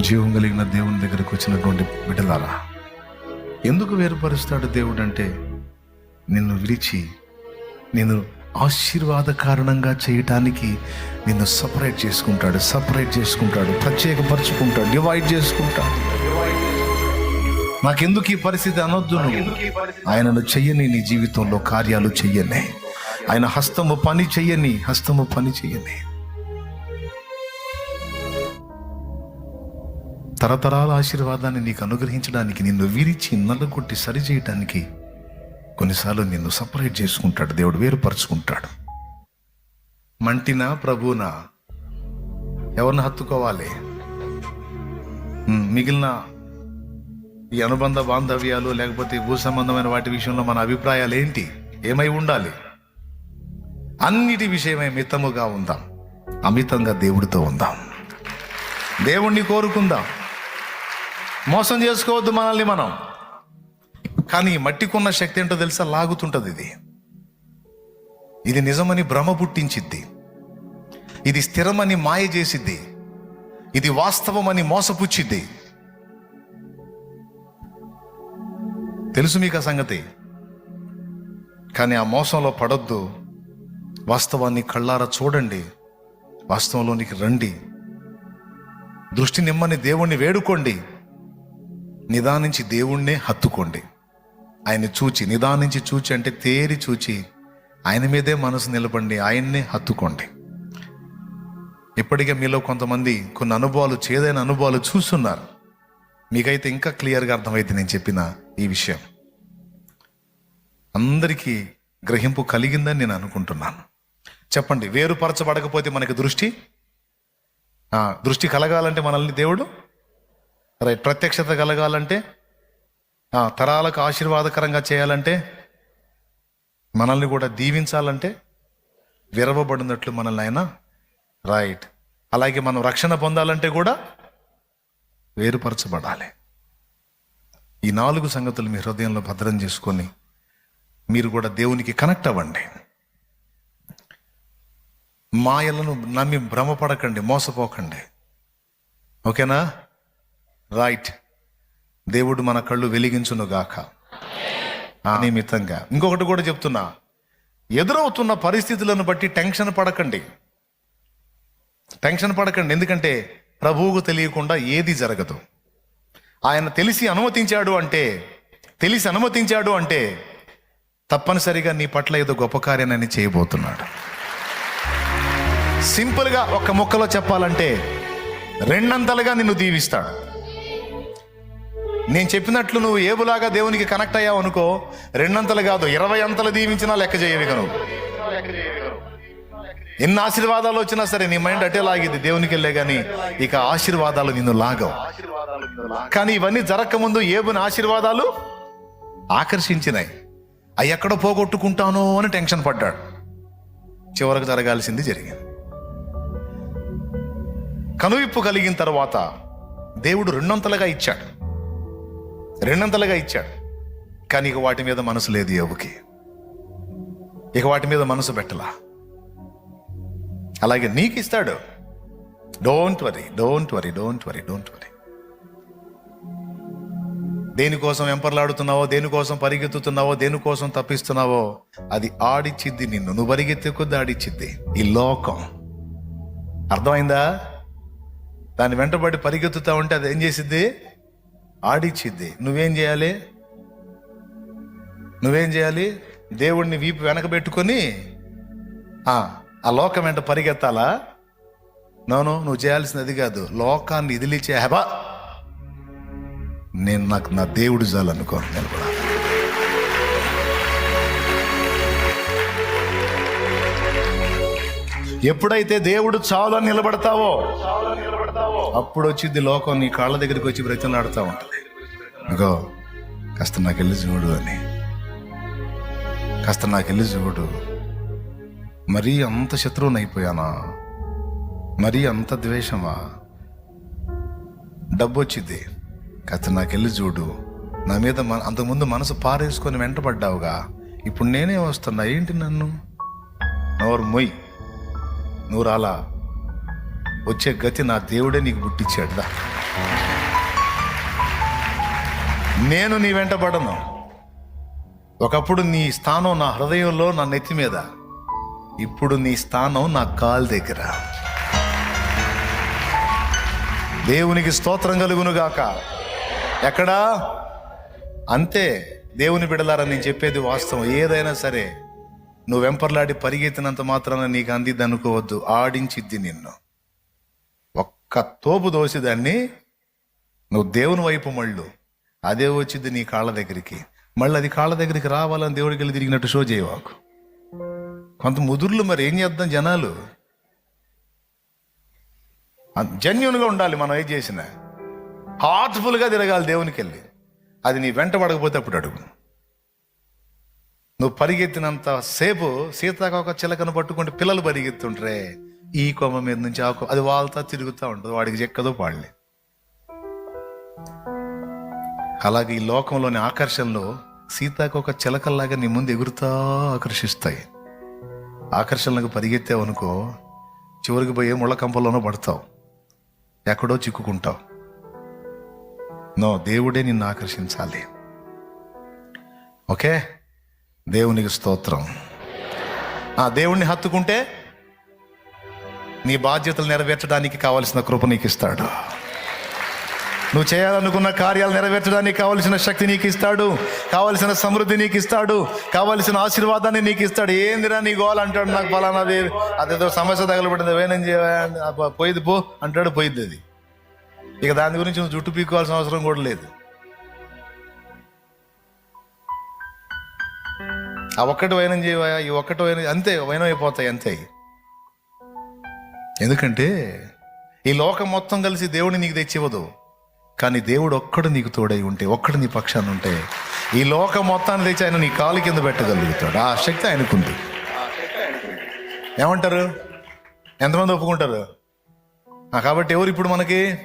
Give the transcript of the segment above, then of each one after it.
జీవం కలిగిన దేవుని దగ్గరకు వచ్చినటువంటి బిడ్డలారా ఎందుకు వేరుపరుస్తాడు దేవుడు అంటే నిన్ను విడిచి నిన్ను ఆశీర్వాద కారణంగా చేయటానికి నిన్ను సపరేట్ చేసుకుంటాడు సపరేట్ చేసుకుంటాడు ప్రత్యేకపరుచుకుంటాడు డివైడ్ చేసుకుంటాడు. నాకెందుకు ఈ పరిస్థితి అనొద్దు ఆయనను చెయ్యని నీ జీవితంలో కార్యాలు చెయ్యని. ఆయన హస్తము పని చెయ్యని హస్తము పని చెయ్యని. తరతరాల ఆశీర్వాదాన్ని నీకు అనుగ్రహించడానికి నిన్ను విరిచి నల్లగొట్టి సరిచేయటానికి కొన్నిసార్లు నిన్ను సపరేట్ చేసుకుంటాడు దేవుడు వేరుపరుచుకుంటాడు. మంటినా ప్రభునా ఎవరిని హత్తుకోవాలి? మిగిలిన ఈ అనుబంధ బాంధవ్యాలు లేకపోతే భూ సంబంధమైన వాటి విషయంలో మన అభిప్రాయాలు ఏంటి? ఏమై ఉండాలి? అన్నిటి విషయమై మితముగా ఉందాం. అమితంగా దేవుడితో ఉందాం. దేవుణ్ణి కోరుకుందాం. మోసం చేసుకోవద్దు మనల్ని మనం. కానీ మట్టికున్న శక్తి ఏంటో తెలుసా? లాగుతుంటుంది ఇది. ఇది నిజమని భ్రమ పుట్టించిద్ది. ఇది స్థిరమని మాయ చేసిద్ది. ఇది వాస్తవమని మోసపుచ్చిద్ది. తెలుసు మీకు ఆ సంగతి? కానీ ఆ మోసంలో పడొద్దు. వాస్తవాన్ని కళ్ళారా చూడండి. వాస్తవంలోనికి రండి. దృష్టి నిమ్మని దేవుణ్ణి వేడుకోండి. నిదానించి దేవుణ్ణే హత్తుకోండి. ఆయన్ని చూచి నిదానించి చూచి అంటే తేరి చూచి ఆయన మీదే మనసు నిలబండి ఆయన్నే హత్తుకోండి. ఇప్పటికే మీలో కొంతమంది కొన్ని అనుభవాలు చేదైన అనుభవాలు చూస్తున్నారు. మీకైతే ఇంకా క్లియర్గా అర్థమైతే నేను చెప్పిన ఈ విషయం. అందరికీ గ్రహింపు కలిగిందని నేను అనుకుంటున్నాను. చెప్పండి వేరుపరచబడకపోతే మనకి దృష్టి? దృష్టి కలగాలంటే మనల్ని దేవుడు రైట్. ప్రత్యక్షత కలగాలంటే తరాలకు ఆశీర్వాదకరంగా చేయాలంటే మనల్ని కూడా దీవించాలంటే విరవబడినట్లు మనల్ని ఆయన రైట్. అలాగే మనం రక్షణ పొందాలంటే కూడా వేరుపరచబడాలి. ఈ నాలుగు సంగతులు మీ హృదయంలో భద్రం చేసుకొని మీరు కూడా దేవునికి కనెక్ట్ అవ్వండి. మాయలను నమ్మి భ్రమపడకండి మోసపోకండి. ఓకేనా? రైట్ దేవుడు మన కళ్ళు వెలిగించును గాక నిమిత్తంగా. ఇంకొకటి కూడా చెప్తున్నా. ఎదురవుతున్న పరిస్థితులను బట్టి టెన్షన్ పడకండి. టెన్షన్ పడకండి. ఎందుకంటే ప్రభువుకు తెలియకుండా ఏది జరగదు. ఆయన తెలిసి అనుమతించాడు అంటే తెలిసి అనుమతించాడు అంటే తప్పనిసరిగా నీ పట్ల ఏదో గొప్ప కార్యాన్ని చేయబోతున్నాడు. సింపుల్గా ఒక ముక్కలో చెప్పాలంటే రెండంతలుగా నిన్ను దీవిస్తాడు. నేను చెప్పినట్లు నువ్వు ఏబులాగా దేవునికి కనెక్ట్ అయ్యావు అనుకో రెండంతలు కాదు ఇరవై అంతలు దీవించినా లెక్క చేయవి నువ్వు ఎన్ని ఆశీర్వాదాలు వచ్చినా సరే నీ మైండ్ అటే లాగిద్ది దేవునికి వెళ్ళే కానీ ఇక ఆశీర్వాదాలు నిన్ను లాగవు. కానీ ఇవన్నీ జరగకముందు ఏబుని ఆశీర్వాదాలు ఆకర్షించినాయి. అవి ఎక్కడ పోగొట్టుకుంటానో అని టెన్షన్ పడ్డాడు. చివరకు జరగాల్సింది జరిగింది. కనువిప్పు కలిగిన తర్వాత దేవుడు రెండొంతలుగా ఇచ్చాడు. రెండంతలుగా ఇచ్చాడు. కానీ ఇక వాటి మీద మనసు లేదు ఎవరికి ఇక వాటి మీద మనసు పెట్టలా. అలాగే నీకు ఇస్తాడు. Don't worry don't worry don't worry don't worry దేనికోసం ఎంపర్లాడుతున్నావో దేనికోసం పరిగెత్తుతున్నావో దేనికోసం తప్పిస్తున్నావో అది ఆడిచ్చిద్ది నిన్ను. నువ్వు పరిగెత్తే కొద్ది ఆడిచ్చిద్ది ఈ లోకం. అర్థమైందా? దాని వెంటబడి పరిగెత్తుతా ఉంటే అది ఏం చేసిద్ది? ఆడిచ్చిద్ది నువ్వేం చేయాలి? నువ్వేం చేయాలి? దేవుడిని వీపు వెనకబెట్టుకొని ఆ లోకం వెంట పరిగెత్తాలా? నోను నువ్వు చేయాల్సింది కాదు. లోకాన్ని ఇదిలిచే హెబా. నేను నాకు నా దేవుడు చాలనుకో నిలబడాలి. ఎప్పుడైతే దేవుడు చాలు నిలబడతావో అప్పుడు వచ్చింది లోకం నీ కాళ్ళ దగ్గరికి వచ్చి బ్రతిలాడుతూ ఉంటుంది. ఇగో కాస్త నాకు వెళ్ళి చూడు అని. కాస్త నాకు వెళ్ళి చూడు. మరీ అంత శత్రువునైపోయానా? మరీ అంత ద్వేషమా? డబ్బు వచ్చింది కాస్త నాకెళ్ళి చూడు. నా మీద మన అంతకుముందు మనసు పారేసుకొని వెంటబడ్డావుగా ఇప్పుడు నేనే వస్తున్నా. ఏంటి నన్ను? నోరు మొయ్. నువ్వు రాలా వచ్చే గతి నా దేవుడే నీకు పుట్టించాడు. దా. నేను నీ వెంట పడను. ఒకప్పుడు నీ స్థానం నా హృదయంలో నా నెత్తి మీద. ఇప్పుడు నీ స్థానం నా కాల్ దగ్గర. దేవునికి స్తోత్రం కలుగును గాక. ఎక్కడా? అంతే దేవుని బిడలారా నేను చెప్పేది వాస్తవం. ఏదైనా సరే నువ్వు వెంపర్లాడి పరిగెత్తినంత మాత్రాన నీకు అందిద్ది అనుకోవద్దు ఆడించిద్ది నిన్ను. ఒక్క తోపు దోసిదాన్ని నువ్వు దేవుని వైపు మళ్ళు. అదే వచ్చింది నీ కాళ్ళ దగ్గరికి. మళ్ళీ అది కాళ్ళ దగ్గరికి రావాలని దేవుడికి వెళ్ళి తిరిగినట్టు షో చేయవాకు. కొంత ముదుర్లు మరి ఏం చేద్దాం జనాలు? జెన్యున్గా ఉండాలి మనం ఏం చేసినా. హార్ట్ఫుల్గా తిరగాలి దేవునికి వెళ్ళి. అది నీ వెంట పడకపోతే అప్పుడు అడుగు. నువ్వు పరిగెత్తినంత సేపు సీతాకోక చిలకను పట్టుకుంటే పిల్లలు పరిగెత్తుంటారే ఈ కొమ్మ మీద నుంచి ఆ అది వాళ్ళతో తిరుగుతూ ఉంటుంది వాడికి చెక్కదో పాడలే. అలాగే ఈ లోకంలోని ఆకర్షణలో ఒక చిలకల్లాగా నీ ముందు ఎగురుతా ఆకర్షిస్తాయి. ఆకర్షణలకు పరిగెత్తావు అనుకో చివరికి పోయే ముళ్ళకంపలోనో పడతావు. ఎక్కడో చిక్కుకుంటావు. నో దేవుడే నిన్ను ఆకర్షించాలి. ఓకే? దేవునికి స్తోత్రం. ఆ దేవుణ్ణి హత్తుకుంటే నీ బాధ్యతలు నెరవేర్చడానికి కావలసిన కృప నీకు ఇస్తాడు నువ్వు చేయాలనుకున్న కార్యాలు నెరవేర్చడానికి కావలసిన శక్తి నీకు ఇస్తాడు. కావలసిన సమృద్ధి నీకు ఇస్తాడు. కావలసిన ఆశీర్వాదాన్ని నీకు ఇస్తాడు. ఏందిరా నీ గోల్ అంటాడు నాకు ఫలానాది అదేదో సమస్య తగలబడింది వేనం చేయాలి పోయిద్ది పో అంటాడు పోయిద్ది అది. ఇక దాని గురించి నువ్వు జుట్టు పీక్కోవాల్సిన అవసరం కూడా లేదు. ఆ ఒక్కటి వైనం చేయవా ఈ ఒక్కటి వైనం అంతే వైనం అయిపోతాయి అంతే ఎందుకంటే ఈ లోకం మొత్తం కలిసి దేవుడిని నీకు తెచ్చివ్వదు. కానీ దేవుడు ఒక్కడు నీకు తోడై ఉంటే ఒక్కడు నీ పక్షాన్ని ఉంటే ఈ లోకం మొత్తాన్ని తెచ్చి ఆయన నీ కాలు కింద పెట్టగలుగుతాడు. ఆ శక్తి ఆయనకుంది. ఏమంటారు? ఎంతమంది ఒప్పుకుంటారు? కాబట్టి ఎవరు ఇప్పుడు మనకి?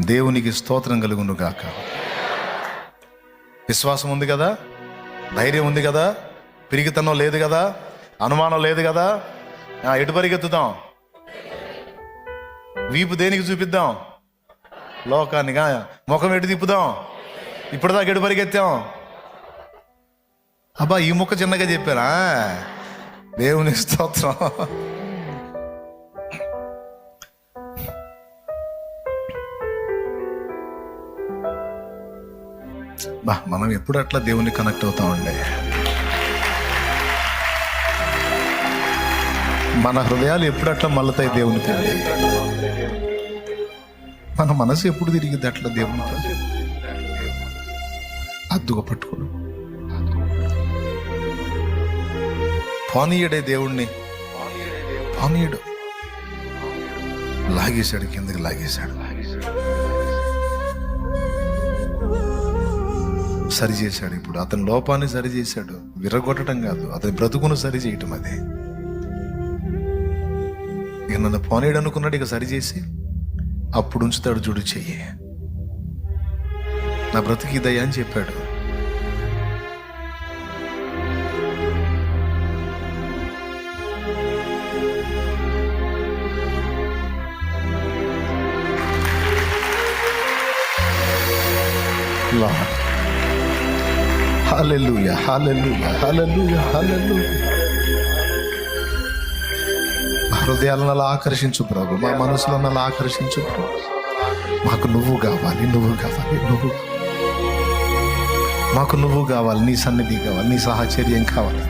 దేవునికి స్తోత్రం కలుగును గాక. విశ్వాసం ఉంది కదా? ధైర్యం ఉంది కదా? పిరిగితనం లేదు కదా? అనుమానం లేదు కదా? ఎటు పరిగెత్తుతాం? వీపు దేనికి చూపిద్దాం? లోకానిగా ముఖం ఎటు తిప్పుదాం? ఇప్పుడు దాకా ఎటు పరిగెత్తాం? అబ్బా ఈ ముక్క చిన్నగా చెప్పారా దేవుని స్తోత్రం. బా మనం ఎప్పుడు అట్లా దేవుని కనెక్ట్ అవుతామండి మన హృదయాలు ఎప్పుడు అట్లా మళ్ళతాయి దేవునికి అండి మన మనసు ఎప్పుడు తిరిగింది అట్లా దేవునితో? అద్దుగా పట్టుకోడు. పానీయుడే దేవుణ్ణి. పానీయుడు. లాగేశాడు కిందకి లాగేశాడు. సరి చేశాడు ఇప్పుడు. అతని లోపాన్ని సరి చేశాడు విరగొట్టడం కాదు. అతని బ్రతుకును సరి చేయటం అదే. ఇక నన్ను పోనీడు అనుకున్నాడు ఇక సరి చేసి అప్పుడు ఉంచుతాడు చూడు చెయ్యి నా బ్రతికి ఇదయ్యా అని చెప్పాడు Lord. Hallelujah, hallelujah, hallelujah, hallelujah. మా హృదయాలను అలా ఆకర్షించు ప్రభు. మా మనసులను అలా ఆకర్షించు ప్రభు. మాకు నువ్వు కావాలి నువ్వు కావాలి నువ్వు మాకు నువ్వు కావాలి నీ సన్నిధి కావాలి నీ సాహచర్యం కావాలి.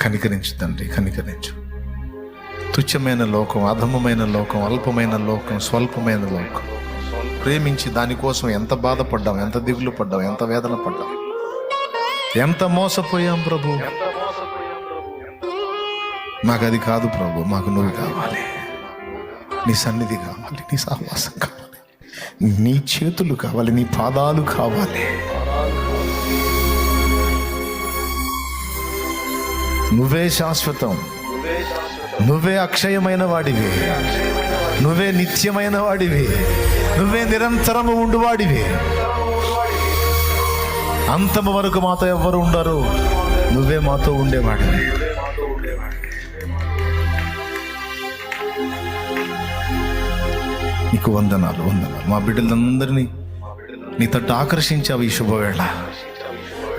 కనికరించు తండ్రి కనికరించు. తుచ్చమైన లోకం అధమమైన లోకం అల్పమైన లోకం స్వల్పమైన లోకం. ప్రేమించి దానికోసం ఎంత బాధపడ్డాం ఎంత దిగులు పడ్డాం ఎంత వేదన పడ్డాం. ఎంత మోసపోయాం ప్రభు? మాకు అది కాదు ప్రభు మాకు నువ్వు కావాలి. నీ సన్నిధి కావాలి నీ సహవాసం కావాలి. నీ చేతులు కావాలి నీ పాదాలు కావాలి. నువ్వే శాశ్వతం. నువ్వే అక్షయమైన వాడివి. నువ్వే నిత్యమైన వాడివి. నువ్వే నిరంతరము ఉండువాడివి. అంతము వరకు మాతో ఎవ్వరు ఉండరు. నువ్వే మాతో ఉండేవాడు నీకు వందనాలు వందనాలు. మా బిడ్డలందరినీ నీ తట్టు ఆకర్షించావు ఈ శుభవేళ.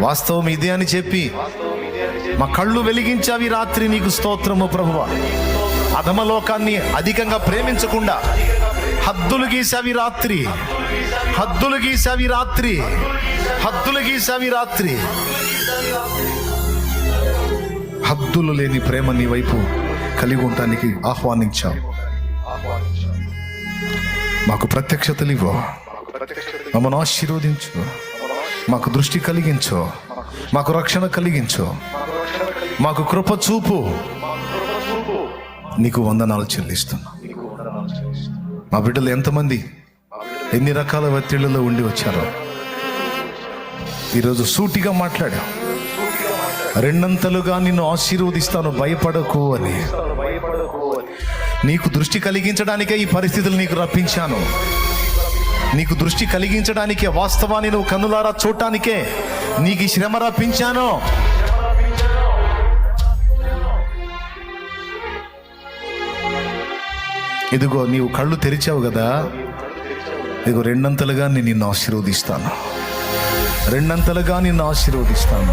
వాస్తవం ఇదే అని చెప్పి మా కళ్ళు వెలిగించావి రాత్రి నీకు స్తోత్రము ప్రభువ. అధమలోకాన్ని అధికంగా ప్రేమించకుండా హద్దులు గీసావి రాత్రి. హద్దులు గీసావి రాత్రి. హద్దులు గీసావి రాత్రి. హద్దులు లేని ప్రేమ నీ వైపు కలిగి ఉండటానికి ఆహ్వానించావు. మాకు ప్రత్యక్షతలు ఇవ్వు. మమ్మను ఆశీర్వదించు. మాకు దృష్టి కలిగించు. మాకు రక్షణ కలిగించు. మాకు కృప చూపు. నీకు వందనాలు చెల్లిస్తున్నా. మా బిడ్డలు ఎంతమంది ఎన్ని రకాల ఒత్తిళ్ళలో ఉండి వచ్చారో. ఈరోజు సూటిగా మాట్లాడావు రెండంతలుగా నిన్ను ఆశీర్వదిస్తాను భయపడకు అని. నీకు దృష్టి కలిగించడానికే ఈ పరిస్థితులు నీకు రప్పించాను. నీకు దృష్టి కలిగించడానికే వాస్తవాన్ని నువ్వు కన్నులారా చూడటానికే నీకు ఈ శ్రమ రప్పించాను. ఇదిగో నీవు కళ్ళు తెరిచావు కదా. ఇదిగో రెండంతలుగా నేను నిన్ను ఆశీర్వదిస్తాను. రెండంతలుగా నిన్ను ఆశీర్వదిస్తాను.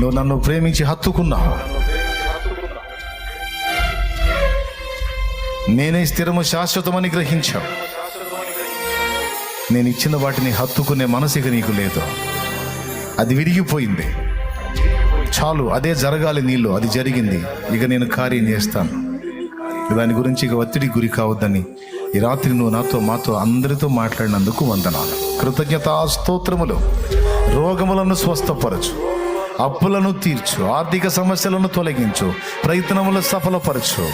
నువ్వు నన్ను ప్రేమించి హత్తుకున్నావు. నేనే స్థిరము శాశ్వతమని గ్రహించావు. నేను ఇచ్చిన వాటిని హత్తుకునే మనసిక నీకు లేదు. అది విరిగిపోయింది. చాలు అదే జరగాలి నీళ్ళు అది జరిగింది. ఇక నేను కార్యం చేస్తాను. దాని గురించి ఇక ఒత్తిడి గురి కావద్దని ఈ రాత్రి నువ్వు నాతో మాతో అందరితో మాట్లాడినందుకు వందనాలు. కృతజ్ఞత స్తోత్రములు. రోగములను స్వస్థపరచు. అప్పులను తీర్చు. ఆర్థిక సమస్యలను తొలగించు. ప్రయత్నములు సఫలపరచు.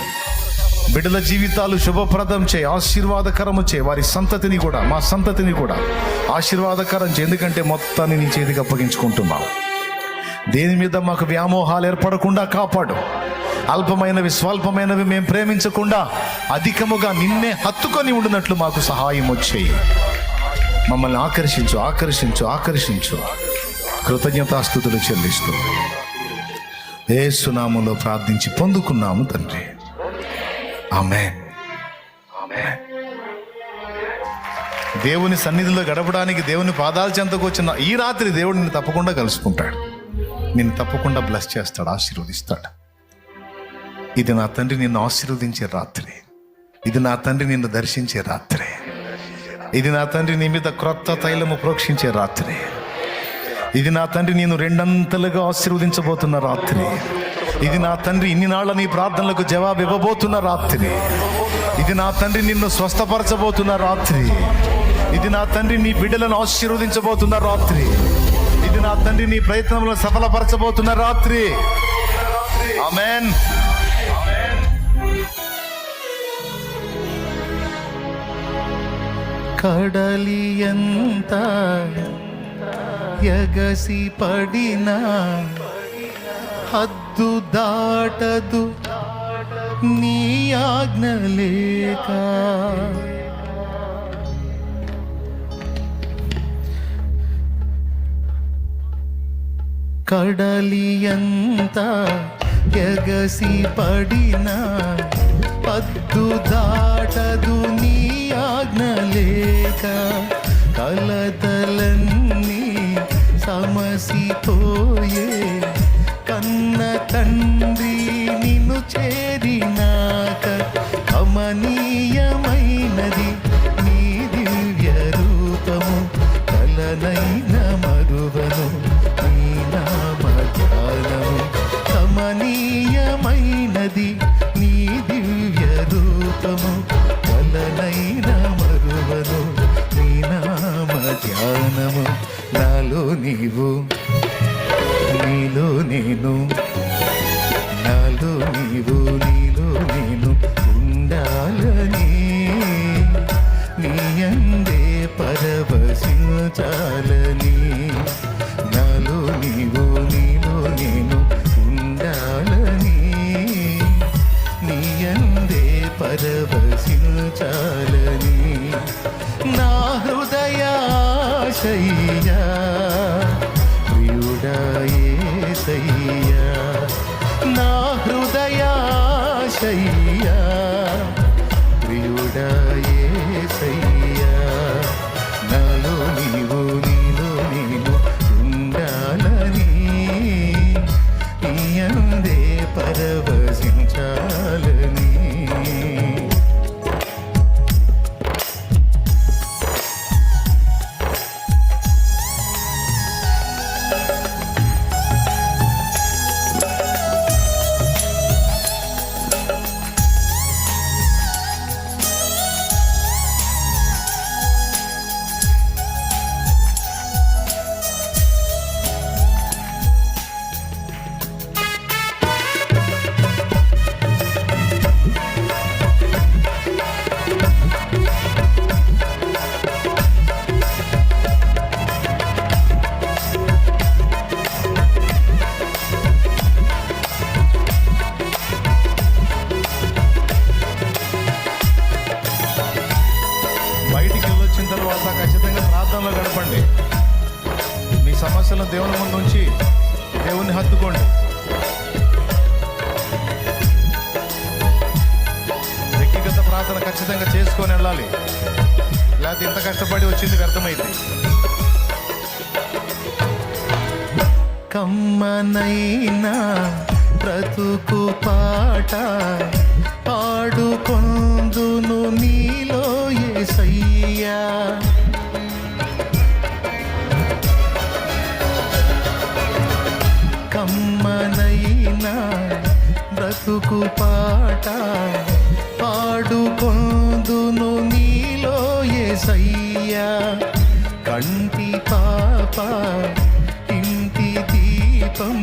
బిడ్డల జీవితాలు శుభప్రదం చే ఆశీర్వాదకరము చే వారి సంతతిని కూడా మా సంతతిని కూడా ఆశీర్వాదకరం చే ఎందుకంటే మొత్తాన్ని నీ చేతికి అప్పగించుకుంటున్నావు. దేని మీద మాకు వ్యామోహాలు ఏర్పడకుండా కాపాడు. అల్పమైనవి స్వల్పమైనవి మేము ప్రేమించకుండా అధికముగా నిన్నే హత్తుకొని ఉండినట్లు మాకు సహాయం వచ్చేయి మమ్మల్ని ఆకర్షించు ఆకర్షించు ఆకర్షించు. కృతజ్ఞతాస్థుతులు చెల్లిస్తూ. ఏ సునామంలో ప్రార్థించి పొందుకున్నాము తండ్రి. ఆమె దేవుని సన్నిధిలో గడపడానికి దేవుని పాదాల చెంతకు వచ్చిన ఈ రాత్రి దేవుడిని తప్పకుండా కలుసుకుంటాడు. నిన్ను తప్పకుండా బ్లెస్ చేస్తాడు ఆశీర్వదిస్తాడు. ఇది నా తండ్రి నిన్ను ఆశీర్వదించే రాత్రి. ఇది నా తండ్రి నిన్ను దర్శించే రాత్రి. ఇది నా తండ్రి నీ మీద క్రొత్త తైలము ప్రోక్షించే రాత్రి. ఇది నా తండ్రి నేను రెండంతలుగా ఆశీర్వదించబోతున్న రాత్రి. ఇది నా తండ్రి ఇన్ని నాళ్ళ నీ ప్రార్థనలకు జవాబు ఇవ్వబోతున్న రాత్రి. ఇది నా తండ్రి నిన్ను స్వస్థపరచబోతున్న రాత్రి. ఇది నా తండ్రి నీ బిడ్డలను ఆశీర్వదించబోతున్న రాత్రి. ఇది నా తండ్రి నీ ప్రయత్నంలో సఫలపరచబోతున్న రాత్రి. ఆమెన్. కడలి ఎంత ఎగసి పడిన హద్దు దాటదు నీ ఆజ్ఞ లేక కడలి ఎంత ఎగసి ఆజ్ఞలేక కలతలన్నీ సమసిపోయే కన్న తన్న ఆశలను దేవుని ముందు ఉంచి దేవుణ్ణి హత్తుకోండి. వ్యక్తిగత ప్రార్థన ఖచ్చితంగా చేసుకొని వెళ్ళాలి. లేకపోతే ఇంత కష్టపడి వచ్చింది వ్యర్థమైంది. కమ్మనైనా బ్రతుకు పాట పాడుకొందును నీలో ఏ సయ్యా అమ్మనైనా బ్రతుకు పాట పాడుకొందును నీలో ఏసయ్యా. కంటి పాప ఇంటి దీపం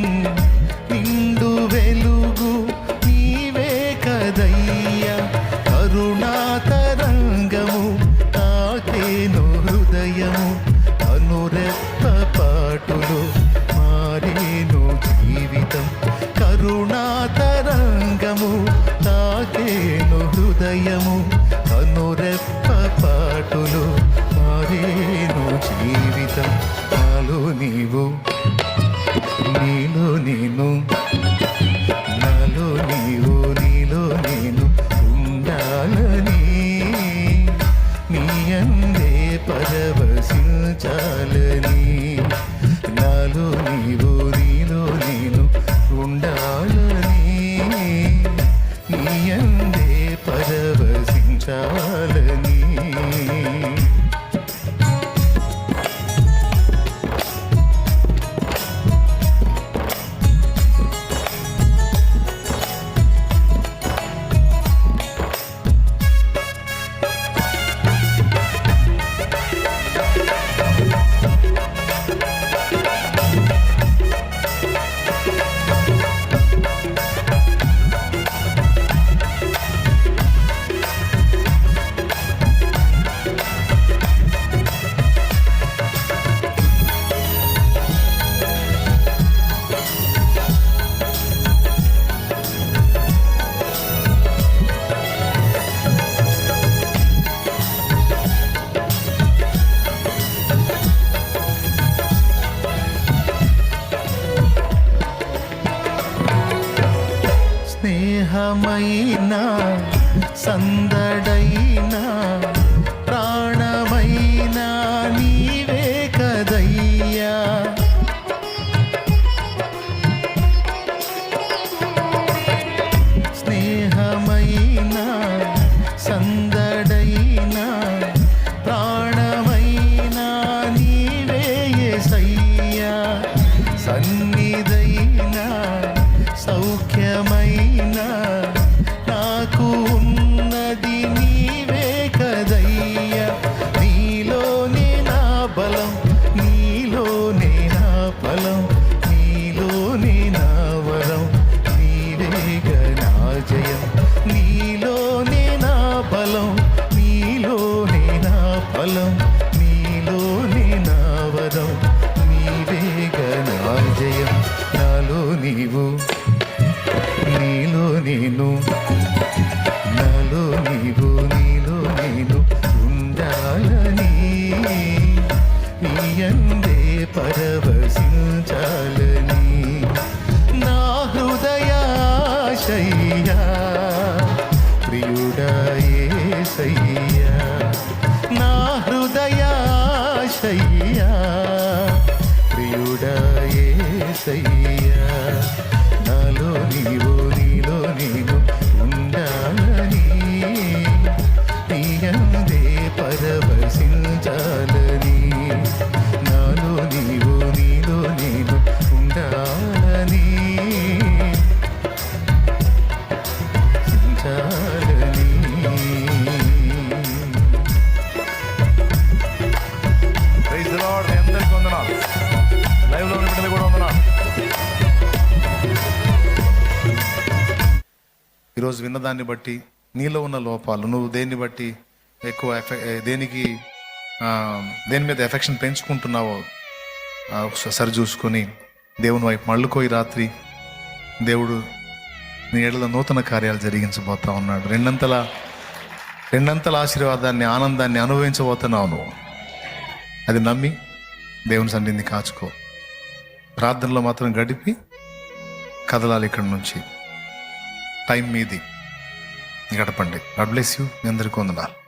స్నేహమైన సందడైనా. ప్రియుడా యేసయ్యా లో ఈరోజు విన్నదాన్ని బట్టి నీలో ఉన్న లోపాలు నువ్వు దేన్ని బట్టి ఎక్కువ ఎఫె- దేనికి దేని మీద ఎఫెక్షన్ పెంచుకుంటున్నావో ఒకసారి సరి చూసుకొని దేవుని వైపు మళ్ళుకో ఈ రాత్రి దేవుడు నీ ఏళ్ళ నూతన కార్యాలు జరిగించబోతా ఉన్నాడు. రెండంతల రెండంతల ఆశీర్వాదాన్ని ఆనందాన్ని అనుభవించబోతున్నావు నువ్వు. అది నమ్మి దేవుని సన్నిధిని కాచుకో. ప్రార్థనలో మాత్రం గడిపి కదలాలి ఇక్కడి నుంచి. టైం మీది. గడపండి. God bless you. మీ అందరికీ వందనాలు.